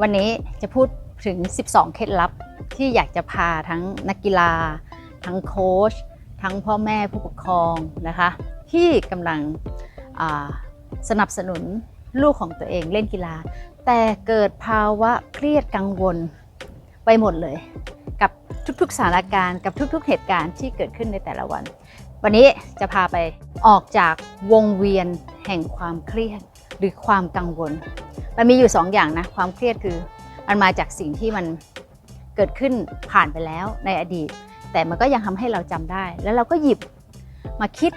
วันนี้จะพูดถึง 12 เคล็ดลับที่อยากจะพาทั้งนักกีฬา ทั้งโค้ชทั้งพ่อแม่ผู้ปกครองนะคะ ที่กำลังสนับสนุนลูกของตัวเองเล่นกีฬา แต่เกิดภาวะเครียดกังวลไปหมดเลย กับทุกๆสถานการณ์กับทุกๆเหตุการณ์ที่เกิดขึ้นในแต่ละวัน วันนี้จะพาไปออกจากวงเวียนแห่งความเครียดหรือความกังวล มันมีอยู่สองอย่างนะความเครียดคือมันมาจากสิ่งที่มันเกิดขึ้นผ่านไปแล้วในอดีต แต่มันก็ยังทำให้เราจำได้ แล้วเราก็หยิบมาคิด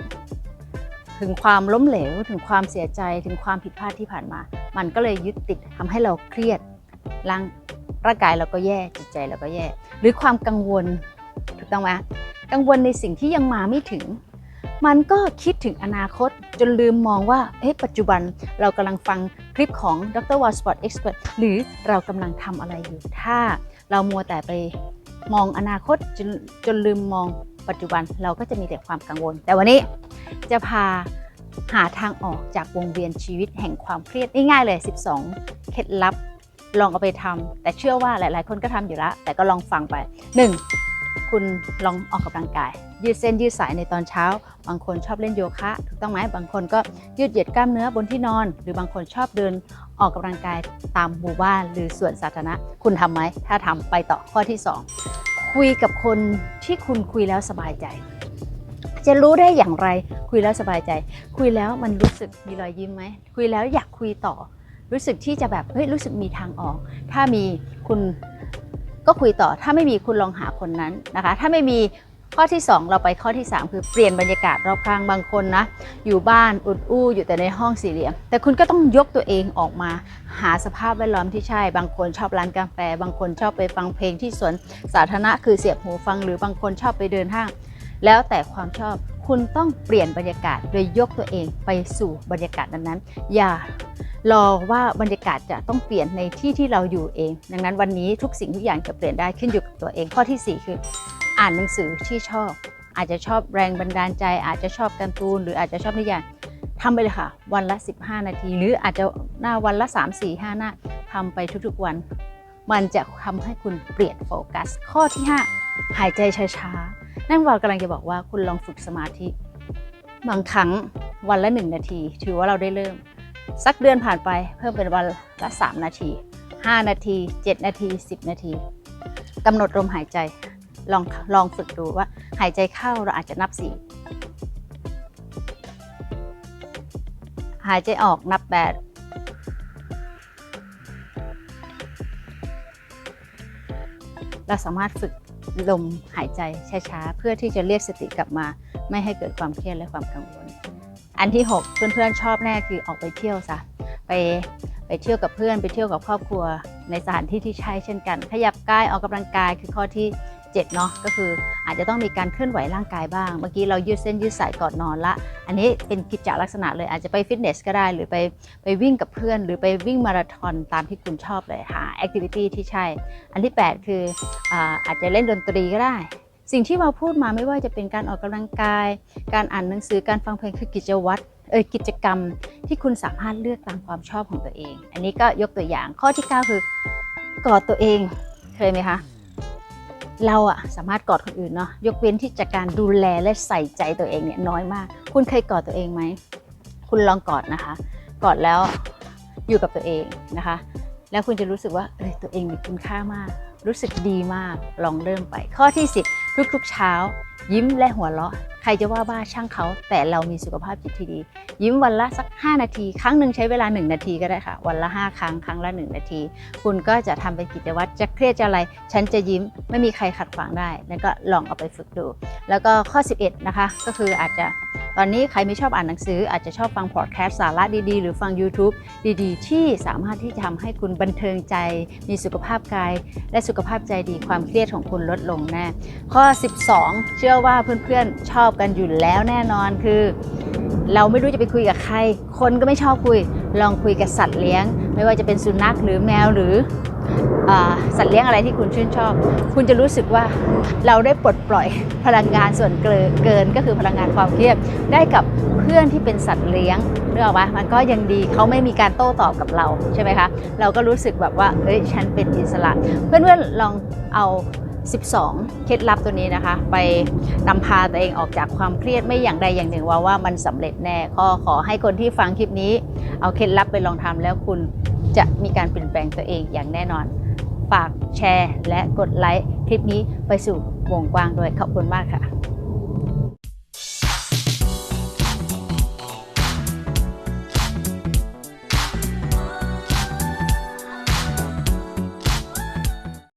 ถึงความล้มเหลว ถึงความเสียใจถึงความผิดพลาดที่ผ่านมา มันก็เลยยึดติดทำให้เราเครียดร่างร่างกายเราก็แย่จิตใจเราก็แย่ หรือความกังวลถูกต้องไหมกังวลในสิ่งที่ยังมาไม่ถึง มันก็คิดถึงอนาคตจนลืมมองว่าเอ๊ะปัจจุบันเรากำลังฟังคลิปของดรวอลสปอร์ตเอ็กซ์เพรสหรือเรากำลังทำอะไรอยู่ ถ้าเรามัวแต่ไปมองอนาคตจนจนลืมมองปัจจุบันเราก็จะมีแต่ความกังวล แต่วันนี้จะพาหาทางออกจากวงเวียนชีวิตแห่งความเครียดง่ายๆเลย 12 เคล็ดลับลองเอาไปทำแต่เชื่อว่าหลาย ๆ คนก็ทำอยู่แล้วแต่ก็ลองฟังไป 1. คุณลองออกกำลังกาย ยืดเส้นยืดสายในตอนเช้า บางคนชอบเล่นโยคะ ถูกต้องไหมบางคนก็ยืดเหยียดกล้ามเนื้อบนที่นอน หรือบางคนชอบเดินออกกำลังกายตามหมู่บ้านหรือสวนสาธารณะ คุณทำไหม ถ้าทำไปต่อข้อที่ 2 คุยกับคนที่คุณคุยแล้วสบายใจ จะรู้ได้อย่างไร คุยแล้วสบายใจ คุยแล้วมันรู้สึกมีรอยยิ้มไหมคุยแล้วอยากคุยต่อ รู้สึกที่จะแบบเฮ้ยรู้สึกมีทางออก ถ้ามีคุณ ก็คุยต่อถ้าไม่มีคุณลองหาคนนั้นนะคะ ถ้าไม่มีข้อที่ 2 เราไปข้อที่ 3 คือเปลี่ยนบรรยากาศรอบข้างบางคนนะ อยู่บ้านอุดอู้อยู่แต่ในห้องสี่เหลี่ยม แต่คุณก็ต้องยกตัวเองออกมา หาสภาพแวดล้อมที่ใช่ บางคนชอบร้านกาแฟ บางคนชอบไปฟังเพลงที่สวนสาธารณะคือเสียบหูฟัง หรือบางคนชอบไปเดินห้าง แล้วแต่ความชอบคุณต้องเปลี่ยนบรรยากาศโดยยกตัวเองไปสู่บรรยากาศนั้นๆอย่า รอว่าบรรยากาศจะต้องเปลี่ยนในที่ที่เราอยู่เอง ดังนั้นวันนี้ทุกสิ่งทุกอย่างจะเปลี่ยนได้ขึ้นอยู่กับตัวเอง ข้อทีสี่ 4 คือ อ่านหนังสือที่ชอบ อาจจะชอบแรงบันดาลใจ อาจจะชอบการ์ตูน หรืออาจจะชอบนิยายทำไปเลยค่ะ วันละ 15 นาที หรืออาจจะหน้าวันละ 3 4 5 หน้าทำไปทุกๆวัน มันจะทำให้คุณเปลี่ยนโฟกัส ข้อที่ 5 หายใจช้าๆนั่นวากำลังจะบอกว่าคุณลองฝึกสมาธิ บางครั้งวันละ 1 นาที ถือว่าเราได้เริ่ม สักเดือนผ่านไปเพิ่มเป็นวันละ 3 นาที 5 นาที 7 นาที 10 นาทีกำหนดลมหายใจลองลองฝึกดูว่าหายใจเข้าเราอาจจะนับ 4 หายใจออกนับ 8เราสามารถฝึกลมหายใจช้าๆ เพื่อที่จะเรียกสติกลับมา ไม่ให้เกิดความเครียดและความกังวล อันที่ 6 เพื่อนๆชอบแน่คือออกไปเที่ยวซะไปไปเที่ยวกับเพื่อนไปเที่ยวกับครอบครัวในสถานที่ที่ใช่เช่นกัน ขยับกายออกกำลังกายคือข้อที่7เนาะก็คืออาจจะต้องมีการเคลื่อนไหวร่างกายบ้าง เมื่อกี้เรายืดเส้นยืดสายก่อนนอนละ อันนี้เป็นกิจจลักษณะเลยอาจจะไปฟิตเนสก็ได้ หรือไปไปวิ่งกับเพื่อน หรือไปวิ่งมาราธอนตามที่คุณชอบเลยหาแอคทิวิตี้ที่ใช่ อันที่ 8 คืออาอาจจะเล่นดนตรีก็ได้ สิ่งที่เราพูดมาไม่ว่าจะเป็นการออกกำลังกาย การอ่านหนังสือการฟังเพลงคือกิจวัตรเออกิจกรรมที่คุณสามารถเลือกตามความชอบของตัวเอง อันนี้ก็ยกตัวอย่างข้อที่ 9 คือกอดตัวเองเคยไหมคะเราอะสามารถกอดคนอื่นเนาะยกเว้นที่จะการดูแลและใส่ใจตัวเองเนี่ยน้อยมาก คุณเคยกอดตัวเองไหมคุณลองกอดนะคะ กอดแล้วอยู่กับตัวเองนะคะ แล้วคุณจะรู้สึกว่าเออตัวเองมีคุณค่ามาก รู้สึกดีมากลองเริ่มไป ข้อที่ 10 ทุกๆเช้า ยิ้มและหัวเราะ ใครจะว่าบ้าช่างเขา แต่เรามีสุขภาพจิตที่ดี ยิ้มวันละสัก 5 นาที ครั้งหนึ่งใช้เวลา 1 นาทีก็ได้ค่ะ วันละ 5 ครั้ง ครั้งละ 1 นาที คุณก็จะทำเป็นกิจวัตรจะเครียดจะอะไร ฉันจะยิ้มไม่มีใครขัดขวางได้นั่นก็ลองเอาไปฝึกดู แล้วก็ข้อ 11 นะคะ ก็คืออาจจะตอนนี้ใครไม่ชอบอ่านหนังสืออาจจะชอบฟังพอดแคสต์สาระดีๆ หรือฟัง YouTube ดีๆ ที่สามารถที่จะทำให้คุณบันเทิงใจ มีสุขภาพกาย และสุขภาพใจดีความเครียดของคุณลดลงแน่ข้อ 12 เชื่อว่าเพื่อนๆชอบกันอยู่แล้วแน่นอนคือ เราไม่รู้จะไปคุยกับใคร คนก็ไม่ชอบคุย ลองคุยกับสัตว์เลี้ยง ไม่ว่าจะเป็นสุนัขหรือแมวหรือ สัตว์เลี้ยงอะไรที่คุณชื่นชอบ คุณจะรู้สึกว่าเราได้ปลดปล่อยพลังงานส่วนเกินก็คือพลังงานความเครียดได้กับเพื่อนที่เป็นสัตว์เลี้ยงเนื้ออกปะมันก็ยังดีเขาไม่มีการโต้ตอบกับเราใช่ไหมคะ เราก็รู้สึกแบบว่าเอ้ยฉันเป็นอิสระ เพื่อนๆลองเอา 12 เคล็ดลับตัวนี้นะคะ ไปนำพาตัวเองออกจากความเครียดไม่อย่างใดอย่างหนึ่งว่าว่ามันสำเร็จแน่ก็ขอให้คนที่ฟังคลิปนี้ เอาเคล็ดลับไปลองทำแล้วคุณ จะมีการเปลี่ยนแปลงตัวเองอย่างแน่นอน ฝากแชร์และกดไลค์คลิปนี้ไปสู่วงกว้างด้วยขอบคุณมากค่ะ